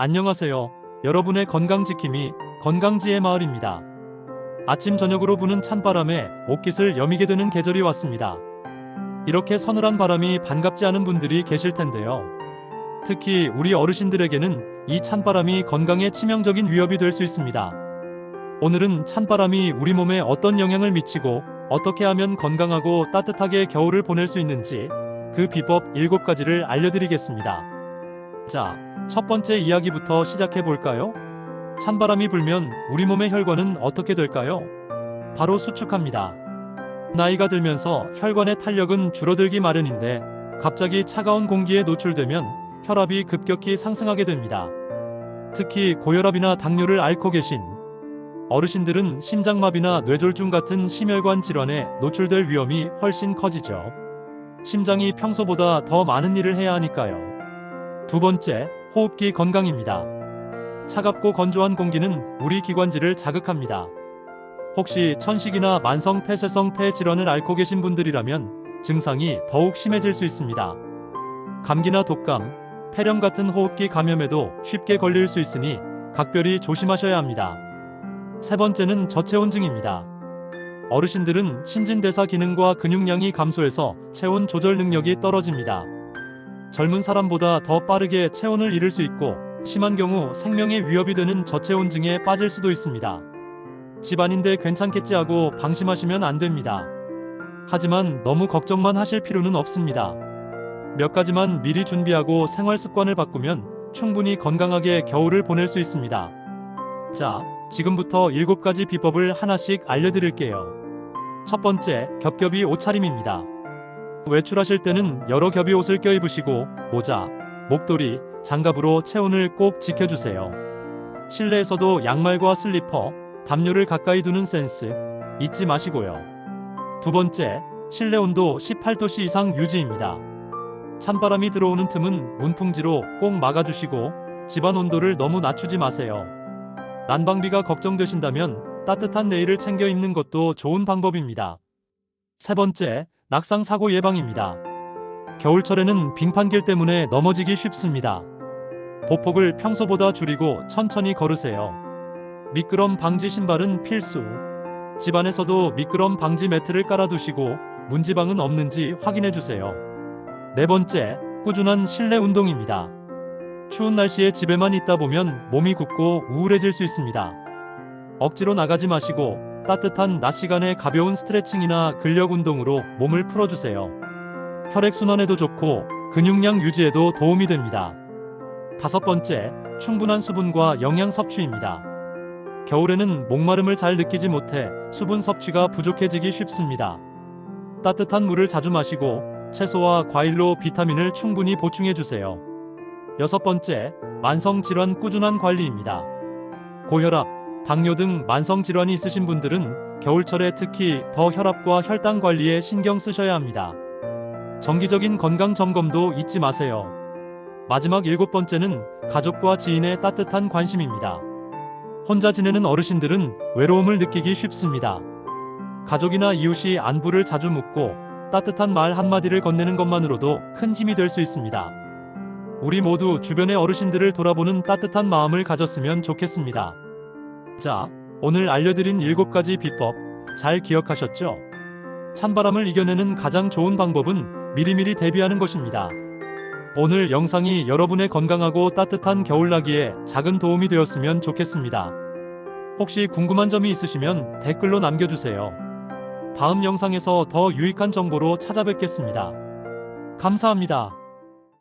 안녕하세요. 여러분의 건강 지킴이 건강지의 마을입니다. 아침 저녁으로 부는 찬바람에 옷깃을 여미게 되는 계절이 왔습니다. 이렇게 서늘한 바람이 반갑지 않은 분들이 계실 텐데요. 특히 우리 어르신들에게는 이 찬바람이 건강에 치명적인 위협이 될 수 있습니다. 오늘은 찬바람이 우리 몸에 어떤 영향을 미치고 어떻게 하면 건강하고 따뜻하게 겨울을 보낼 수 있는지 그 비법 7가지를 알려드리겠습니다. 자, 첫 번째 이야기부터 시작해 볼까요? 찬바람이 불면 우리 몸의 혈관은 어떻게 될까요? 바로 수축합니다. 나이가 들면서 혈관의 탄력은 줄어들기 마련인데 갑자기 차가운 공기에 노출되면 혈압이 급격히 상승하게 됩니다. 특히 고혈압이나 당뇨를 앓고 계신 어르신들은 심장마비나 뇌졸중 같은 심혈관 질환에 노출될 위험이 훨씬 커지죠. 심장이 평소보다 더 많은 일을 해야 하니까요. 두 번째, 호흡기 건강입니다. 차갑고 건조한 공기는 우리 기관지를 자극합니다. 혹시 천식이나 만성 폐쇄성 폐 질환을 앓고 계신 분들이라면 증상이 더욱 심해질 수 있습니다. 감기나 독감, 폐렴 같은 호흡기 감염에도 쉽게 걸릴 수 있으니 각별히 조심하셔야 합니다. 세 번째는 저체온증입니다. 어르신들은 신진대사 기능과 근육량이 감소해서 체온 조절 능력이 떨어집니다. 젊은 사람보다 더 빠르게 체온을 잃을 수 있고 심한 경우 생명의 위협이 되는 저체온증에 빠질 수도 있습니다. 집안인데 괜찮겠지 하고 방심하시면 안 됩니다. 하지만 너무 걱정만 하실 필요는 없습니다. 몇 가지만 미리 준비하고 생활 습관을 바꾸면 충분히 건강하게 겨울을 보낼 수 있습니다. 자, 지금부터 7가지 비법을 하나씩 알려드릴게요. 첫 번째, 겹겹이 옷차림입니다. 외출하실 때는 여러 겹의 옷을 껴입으시고 모자, 목도리, 장갑으로 체온을 꼭 지켜주세요. 실내에서도 양말과 슬리퍼, 담요를 가까이 두는 센스 잊지 마시고요. 두 번째, 실내 온도 18도씨 이상 유지입니다. 찬바람이 들어오는 틈은 문풍지로 꼭 막아주시고 집안 온도를 너무 낮추지 마세요. 난방비가 걱정되신다면 따뜻한 내일을 챙겨 입는 것도 좋은 방법입니다. 세 번째, 낙상 사고 예방입니다. 겨울철에는 빙판길 때문에 넘어지기 쉽습니다. 보폭을 평소보다 줄이고 천천히 걸으세요. 미끄럼 방지 신발은 필수. 집안에서도 미끄럼 방지 매트를 깔아두시고 문지방은 없는지 확인해 주세요. 네 번째, 꾸준한 실내 운동입니다. 추운 날씨에 집에만 있다 보면 몸이 굳고 우울해질 수 있습니다. 억지로 나가지 마시고 따뜻한 낮 시간에 가벼운 스트레칭이나 근력 운동으로 몸을 풀어주세요. 혈액순환에도 좋고 근육량 유지에도 도움이 됩니다. 다섯 번째, 충분한 수분과 영양 섭취입니다. 겨울에는 목마름을 잘 느끼지 못해 수분 섭취가 부족해지기 쉽습니다. 따뜻한 물을 자주 마시고 채소와 과일로 비타민을 충분히 보충해 주세요. 여섯 번째, 만성 질환 꾸준한 관리입니다. 고혈압, 당뇨 등 만성 질환이 있으신 분들은 겨울철에 특히 더 혈압과 혈당 관리에 신경 쓰셔야 합니다. 정기적인 건강 점검도 잊지 마세요. 마지막 일곱 번째는 가족과 지인의 따뜻한 관심입니다. 혼자 지내는 어르신들은 외로움을 느끼기 쉽습니다. 가족이나 이웃이 안부를 자주 묻고 따뜻한 말 한마디를 건네는 것만으로도 큰 힘이 될 수 있습니다. 우리 모두 주변의 어르신들을 돌아보는 따뜻한 마음을 가졌으면 좋겠습니다. 자, 오늘 알려드린 7가지 비법 잘 기억하셨죠? 찬바람을 이겨내는 가장 좋은 방법은 미리미리 대비하는 것입니다. 오늘 영상이 여러분의 건강하고 따뜻한 겨울나기에 작은 도움이 되었으면 좋겠습니다. 혹시 궁금한 점이 있으시면 댓글로 남겨주세요. 다음 영상에서 더 유익한 정보로 찾아뵙겠습니다. 감사합니다.